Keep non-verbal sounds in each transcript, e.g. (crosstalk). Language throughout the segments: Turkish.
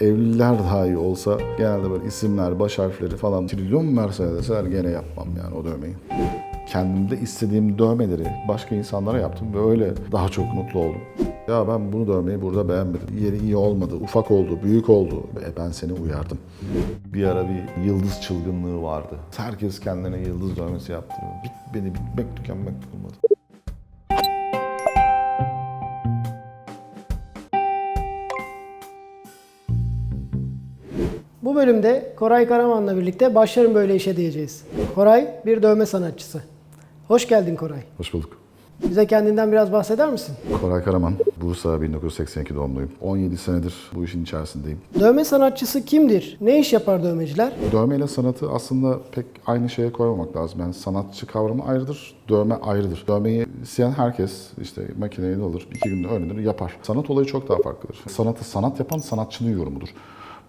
Evliler dahi olsa genelde böyle isimler, baş harfleri falan trilyon verse deseler gene yapmam yani o dövmeyi. Kendimde istediğim dövmeleri başka insanlara yaptım ve öyle daha çok mutlu oldum. Ya ben bunu dövmeyi burada beğenmedim. Yeri iyi olmadı, ufak oldu, büyük oldu. E ben seni uyardım. Bir ara bir yıldız çılgınlığı vardı. Herkes kendine yıldız dövmesi yaptırıyor. Bit beni bitmek tükenmek olmadı. Bu bölümde Koray Karaman'la birlikte başlarım böyle işe diyeceğiz. Koray bir dövme sanatçısı. Hoş geldin Koray. Hoş bulduk. Bize kendinden biraz bahseder misin? Koray Karaman, Bursa 1982 doğumluyum. 17 senedir bu işin içerisindeyim. Dövme sanatçısı kimdir? Ne iş yapar dövmeciler? Dövmeyle sanatı aslında pek aynı şeye koymamak lazım. Yani sanatçı kavramı ayrıdır, dövme ayrıdır. Dövmeyi isteyen herkes işte makineyi de alır, iki günde öğrenir, yapar. Sanat olayı çok daha farklıdır. Sanatı sanat yapan sanatçının yorumudur.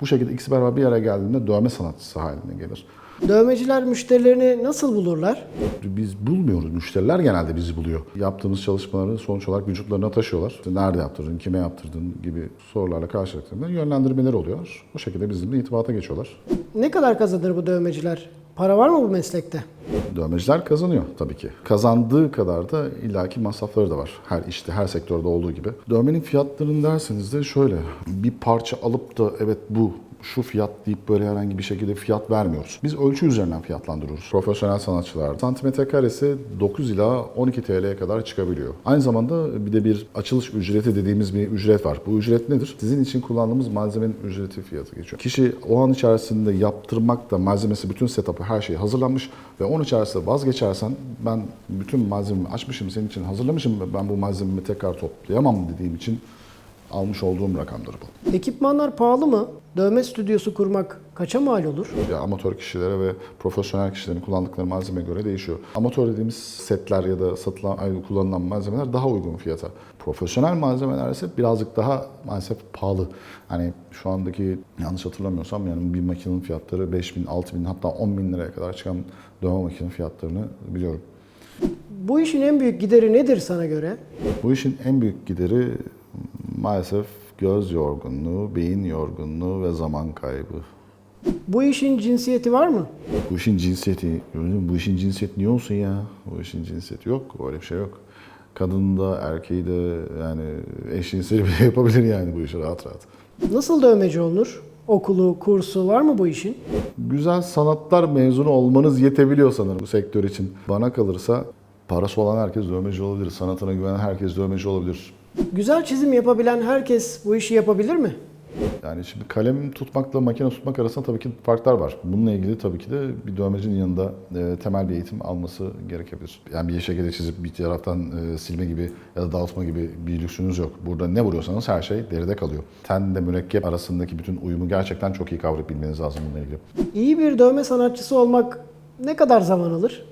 Bu şekilde ikisi beraber bir araya geldiğinde dövme sanatçısı haline gelir. Dövmeciler müşterilerini nasıl bulurlar? Biz bulmuyoruz. Müşteriler genelde bizi buluyor. Yaptığımız çalışmaları sonuç olarak vücutlarına taşıyorlar. İşte nerede yaptırdın, kime yaptırdın gibi sorularla karşılaştığında yönlendirmeler oluyor. O şekilde bizimle irtibata geçiyorlar. Ne kadar kazanır bu dövmeciler? Para var mı bu meslekte? Dövmeciler kazanıyor tabii ki. Kazandığı kadar da illaki masrafları da var. Her işte, her sektörde olduğu gibi. Dövmenin fiyatlarını derseniz de şöyle. Bir parça alıp da evet bu şu fiyat deyip böyle herhangi bir şekilde fiyat vermiyoruz. Biz ölçü üzerinden fiyatlandırıyoruz. Profesyonel sanatçılar. Santimetre karesi 9 ila 12 TL'ye kadar çıkabiliyor. Aynı zamanda bir de bir açılış ücreti dediğimiz bir ücret var. Bu ücret nedir? Sizin için kullandığımız malzemenin ücreti fiyatı geçiyor. Kişi o an içerisinde yaptırmakta malzemesi, bütün setup'ı, her şey hazırlanmış ve onun içerisinde vazgeçersen ben bütün malzememi açmışım, senin için hazırlamışım ve ben bu malzememi tekrar toplayamam dediğim için almış olduğum rakamdır bu. Ekipmanlar pahalı mı? Dövme stüdyosu kurmak kaça mal olur? Ya amatör kişilere ve profesyonel kişilerin kullandıkları malzemeye göre değişiyor. Amatör dediğimiz setler ya da satılan, kullanılan malzemeler daha uygun fiyata. Profesyonel malzemeler ise birazcık daha maalesef pahalı. Hani şu andaki yanlış hatırlamıyorsam yani bir makinenin fiyatları 5 bin, 6 bin hatta 10 bin liraya kadar çıkan dövme makine fiyatlarını biliyorum. Bu işin en büyük gideri nedir sana göre? Bu işin en büyük gideri maalesef göz yorgunluğu, beyin yorgunluğu ve zaman kaybı. Bu işin cinsiyeti var mı? Bu işin cinsiyeti, bu işin cinsiyeti niye olsun ya? Bu işin cinsiyeti yok, öyle bir şey yok. Kadın da erkeği de yani eşcinseli bile (laughs) yapabilir yani bu işi rahat rahat. Nasıl dövmeci olunur? Okulu, kursu var mı bu işin? Güzel sanatlar mezunu olmanız yetebiliyor sanırım bu sektör için. Bana kalırsa parası olan herkes dövmeci olabilir, sanatına güvenen herkes dövmeci olabilir. Güzel çizim yapabilen herkes bu işi yapabilir mi? Yani şimdi kalem tutmakla makine tutmak arasında tabii ki farklar var. Bununla ilgili tabii ki de bir dövmecinin yanında e, temel bir eğitim alması gerekebilir. Yani bir şekilde çizip bir taraftan e, silme gibi ya da dağıtma gibi bir lüksünüz yok. Burada ne vuruyorsanız her şey deride kalıyor. Tenle mürekkep arasındaki bütün uyumu gerçekten çok iyi kavrayıp bilmeniz lazım bununla ilgili. İyi bir dövme sanatçısı olmak ne kadar zaman alır?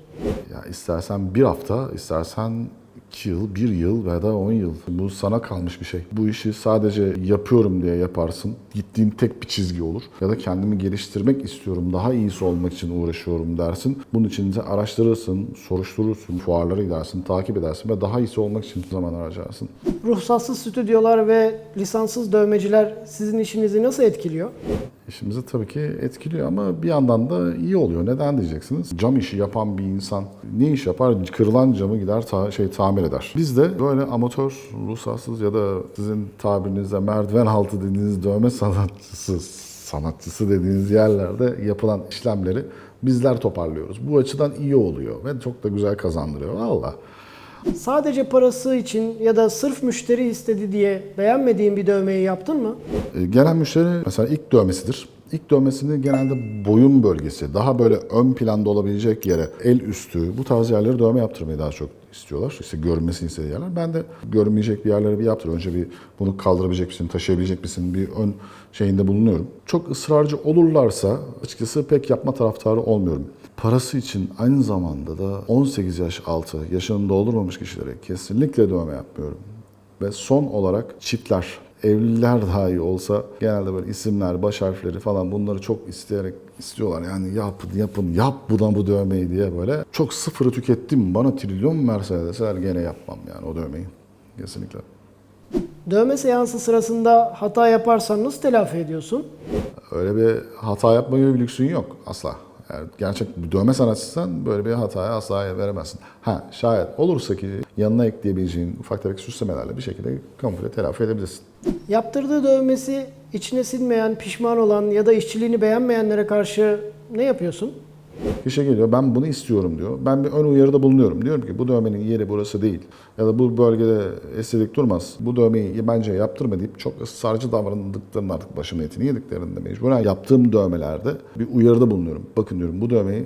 Ya istersen bir hafta, istersen iki yıl, bir yıl veya da on yıl. Bu sana kalmış bir şey. Bu işi sadece yapıyorum diye yaparsın. Gittiğin tek bir çizgi olur. Ya da kendimi geliştirmek istiyorum, daha iyisi olmak için uğraşıyorum dersin. Bunun için de araştırırsın, soruşturursun, fuarlara gidersin, takip edersin ve daha iyisi olmak için zaman harcarsın. Ruhsatsız stüdyolar ve lisanssız dövmeciler sizin işinizi nasıl etkiliyor? İşimizi tabii ki etkiliyor ama bir yandan da iyi oluyor. Neden diyeceksiniz? Cam işi yapan bir insan ne iş yapar? Kırılan camı gider ta- şey tamir eder. Biz de böyle amatör, ruhsatsız ya da sizin tabirinizde merdiven altı dediğiniz dövme sanatçısı, sanatçısı dediğiniz yerlerde yapılan işlemleri bizler toparlıyoruz. Bu açıdan iyi oluyor ve çok da güzel kazandırıyor. Valla. Sadece parası için ya da sırf müşteri istedi diye beğenmediğin bir dövmeyi yaptın mı? E, Gelen müşteri mesela ilk dövmesidir. İlk dövmesini genelde boyun bölgesi, daha böyle ön planda olabilecek yere, el üstü, bu tarz yerlere dövme yaptırmayı daha çok istiyorlar. İşte görünmesini istediği yerler. Ben de görünmeyecek bir yerlere bir yaptır. Önce bir bunu kaldırabilecek misin, taşıyabilecek misin bir ön şeyinde bulunuyorum. Çok ısrarcı olurlarsa açıkçası pek yapma taraftarı olmuyorum. Parası için aynı zamanda da 18 yaş altı, yaşını doldurmamış kişilere kesinlikle dövme yapmıyorum. Ve son olarak çiftler, evliler dahi olsa genelde böyle isimler, baş harfleri falan bunları çok isteyerek istiyorlar. Yani yapın, yapın, yap buna bu dövmeyi diye böyle. Çok sıfırı tükettim, bana trilyon verse deseler gene yapmam yani o dövmeyi. Kesinlikle. Dövme seansı sırasında hata yaparsan nasıl telafi ediyorsun? Öyle bir hata yapma gibi bir lüksün yok asla. Yani gerçek bir dövme sanatçıysan böyle bir hataya asla veremezsin. Ha şayet olursa ki yanına ekleyebileceğin ufak tefek süslemelerle bir şekilde kamufle telafi edebilirsin. Yaptırdığı dövmesi içine sinmeyen, pişman olan ya da işçiliğini beğenmeyenlere karşı ne yapıyorsun? Kişi geliyor ben bunu istiyorum diyor. Ben bir ön uyarıda bulunuyorum. Diyorum ki bu dövmenin yeri burası değil. Ya da bu bölgede estetik durmaz. Bu dövmeyi bence yaptırma deyip çok ısrarcı davrandıklarının artık başımın etini yediklerinde mecburen yaptığım dövmelerde bir uyarıda bulunuyorum. Bakın diyorum bu dövmeyi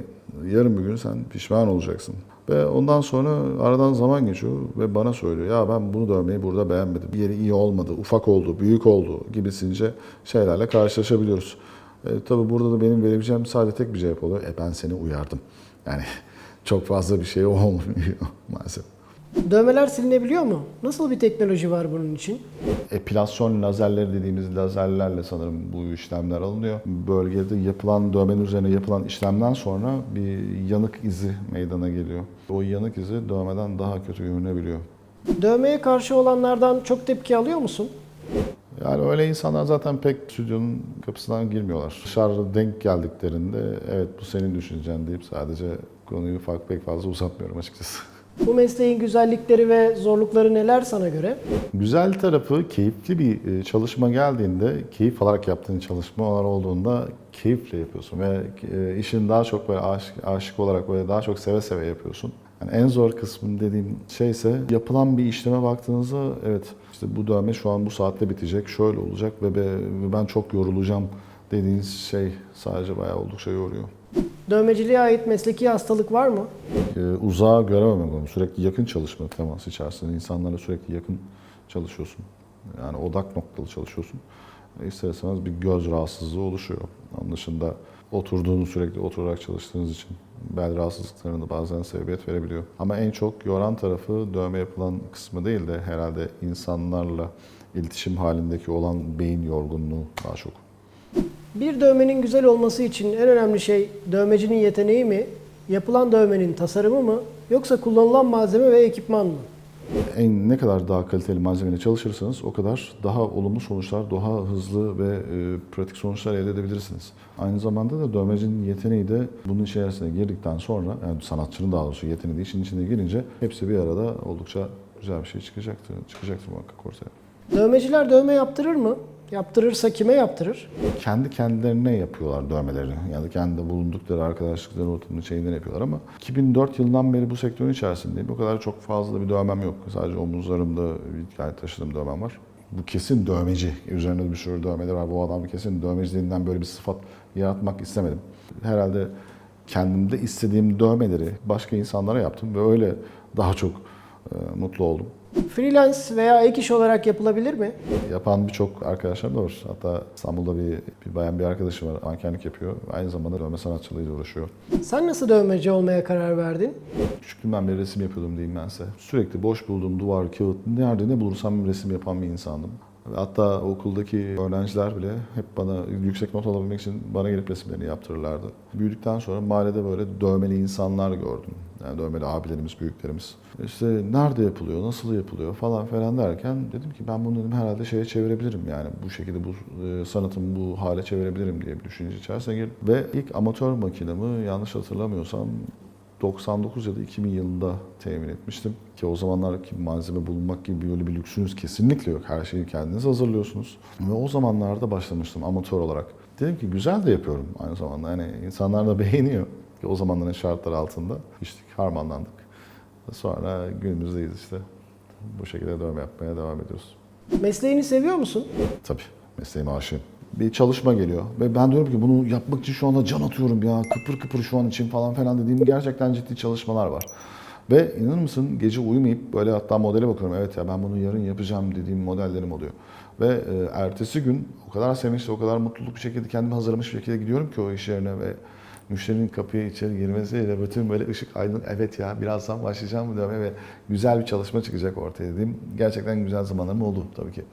yarın bir gün sen pişman olacaksın. Ve ondan sonra aradan zaman geçiyor ve bana söylüyor ya ben bunu dövmeyi burada beğenmedim. Bir yeri iyi olmadı, ufak oldu, büyük oldu gibisince şeylerle karşılaşabiliyoruz. E, tabii burada da benim verebileceğim sadece tek bir cevap oluyor. E ben seni uyardım. Yani (laughs) çok fazla bir şey (laughs) olmuyor maalesef. Dövmeler silinebiliyor mu? Nasıl bir teknoloji var bunun için? Epilasyon lazerleri dediğimiz lazerlerle sanırım bu işlemler alınıyor. Bölgede yapılan dövmenin üzerine yapılan işlemden sonra bir yanık izi meydana geliyor. O yanık izi dövmeden daha kötü görünebiliyor. Dövmeye karşı olanlardan çok tepki alıyor musun? Yani öyle insanlar zaten pek stüdyonun kapısından girmiyorlar. Dışarıda denk geldiklerinde evet bu senin düşüncen deyip sadece konuyu fark pek fazla uzatmıyorum açıkçası. (laughs) Bu mesleğin güzellikleri ve zorlukları neler sana göre? Güzel tarafı keyifli bir e, çalışma geldiğinde, keyif alarak yaptığın çalışmalar olduğunda keyifle yapıyorsun ve e, işin daha çok böyle aşık, aşık olarak böyle daha çok seve seve yapıyorsun. Yani en zor kısmı dediğim şey ise yapılan bir işleme baktığınızda evet işte bu dövme şu an bu saatte bitecek, şöyle olacak ve be- ve ben çok yorulacağım dediğiniz şey sadece bayağı oldukça yoruyor. Dövmeciliğe ait mesleki hastalık var mı? e, uzağa görememek lazım. Sürekli yakın çalışma teması içerisinde. insanlarla sürekli yakın çalışıyorsun. Yani odak noktalı çalışıyorsun. E, ister istemez bir göz rahatsızlığı oluşuyor. Onun dışında oturduğunuz sürekli oturarak çalıştığınız için bel rahatsızlıklarına bazen sebebiyet verebiliyor. Ama en çok yoran tarafı dövme yapılan kısmı değil de herhalde insanlarla iletişim halindeki olan beyin yorgunluğu daha çok. Bir dövmenin güzel olması için en önemli şey dövmecinin yeteneği mi, yapılan dövmenin tasarımı mı, yoksa kullanılan malzeme ve ekipman mı? En ne kadar daha kaliteli malzemeyle çalışırsanız o kadar daha olumlu sonuçlar, daha hızlı ve e, pratik sonuçlar elde edebilirsiniz. Aynı zamanda da dövmecinin yeteneği de bunun içerisine girdikten sonra, yani sanatçının daha doğrusu yeteneği de işin içine girince hepsi bir arada oldukça güzel bir şey çıkacaktır, çıkacaktır muhakkak ortaya. Dövmeciler dövme yaptırır mı? Yaptırırsa kime yaptırır? kendi kendilerine yapıyorlar dövmelerini. Yani kendi bulundukları arkadaşlıkları ortamında şeyinden yapıyorlar ama 2004 yılından beri bu sektörün içerisindeyim. O kadar çok fazla bir dövmem yok. Sadece omuzlarımda bir tane taşıdığım dövmem var. Bu kesin dövmeci. Üzerinde bir sürü dövmeler var. Bu adam kesin dövmeciliğinden böyle bir sıfat yaratmak istemedim. Herhalde kendimde istediğim dövmeleri başka insanlara yaptım ve öyle daha çok e, mutlu oldum. Freelance veya ek iş olarak yapılabilir mi? Yapan birçok arkadaşlar da var. Hatta İstanbul'da bir, bir bayan bir arkadaşım var. Mankenlik yapıyor. Aynı zamanda dövme sanatçılığıyla uğraşıyor. Sen nasıl dövmeci olmaya karar verdin? Küçüklüğümden beri resim yapıyordum diyeyim ben size. Sürekli boş bulduğum duvar, kağıt, nerede ne bulursam resim yapan bir insandım. Hatta okuldaki öğrenciler bile hep bana yüksek not alabilmek için bana gelip resimlerini yaptırırlardı. Büyüdükten sonra mahallede böyle dövmeli insanlar gördüm. Yani dövmeli abilerimiz, büyüklerimiz. İşte nerede yapılıyor, nasıl yapılıyor falan falan derken dedim ki ben bunu dedim herhalde şeye çevirebilirim yani bu şekilde bu e, sanatımı bu hale çevirebilirim diye bir düşünce içerisine girdim. Ve ilk amatör makinamı yanlış hatırlamıyorsam 99 ya da 2000 yılında temin etmiştim. Ki o zamanlar ki malzeme bulunmak gibi böyle bir lüksünüz kesinlikle yok. Her şeyi kendiniz hazırlıyorsunuz. Ve o zamanlarda başlamıştım amatör olarak. Dedim ki güzel de yapıyorum aynı zamanda. Yani insanlar da (laughs) beğeniyor. O zamanların şartları altında içtik, harmanlandık. Sonra günümüzdeyiz işte. Bu şekilde dövme yapmaya devam ediyoruz. Mesleğini seviyor musun? Tabii mesleğime aşığım. Bir çalışma geliyor ve ben diyorum ki bunu yapmak için şu anda can atıyorum ya kıpır kıpır şu an için falan falan dediğim gerçekten ciddi çalışmalar var. Ve inanır mısın gece uyumayıp böyle hatta modele bakıyorum evet ya ben bunu yarın yapacağım dediğim modellerim oluyor. Ve e, ertesi gün o kadar sevinçli o kadar mutluluk bir şekilde kendimi hazırlamış bir şekilde gidiyorum ki o iş yerine ve müşterinin kapıya içeri girmesiyle bütün böyle ışık aydın evet ya birazdan başlayacağım bu dövme ve güzel bir çalışma çıkacak ortaya dediğim gerçekten güzel zamanlarım oldu tabii ki.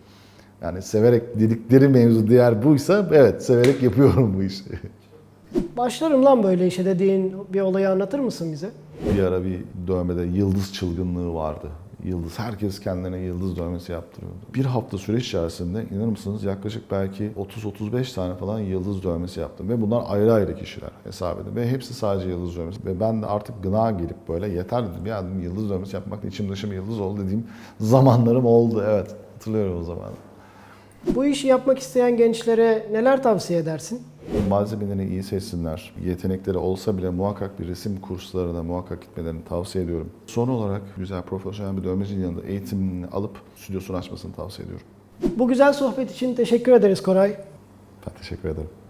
Yani severek dedikleri mevzu diğer buysa evet severek yapıyorum bu işi. (laughs) Başlarım lan böyle işe dediğin bir olayı anlatır mısın bize? Bir ara bir dövmede yıldız çılgınlığı vardı. Yıldız. Herkes kendine yıldız dövmesi yaptırıyordu. Bir hafta süreç içerisinde inanır mısınız yaklaşık belki 30-35 tane falan yıldız dövmesi yaptım. Ve bunlar ayrı ayrı kişiler hesap edin. Ve hepsi sadece yıldız dövmesi. Ve ben de artık gına gelip böyle yeter dedim. Ya dedim yıldız dövmesi yapmakta içim dışım yıldız oldu dediğim zamanlarım oldu. Evet hatırlıyorum o zaman. Bu işi yapmak isteyen gençlere neler tavsiye edersin? Malzemelerini iyi seçsinler. Yetenekleri olsa bile muhakkak bir resim kurslarına muhakkak gitmelerini tavsiye ediyorum. Son olarak güzel profesyonel bir dövmecinin yanında eğitimini alıp stüdyosunu açmasını tavsiye ediyorum. Bu güzel sohbet için teşekkür ederiz Koray. Ben teşekkür ederim.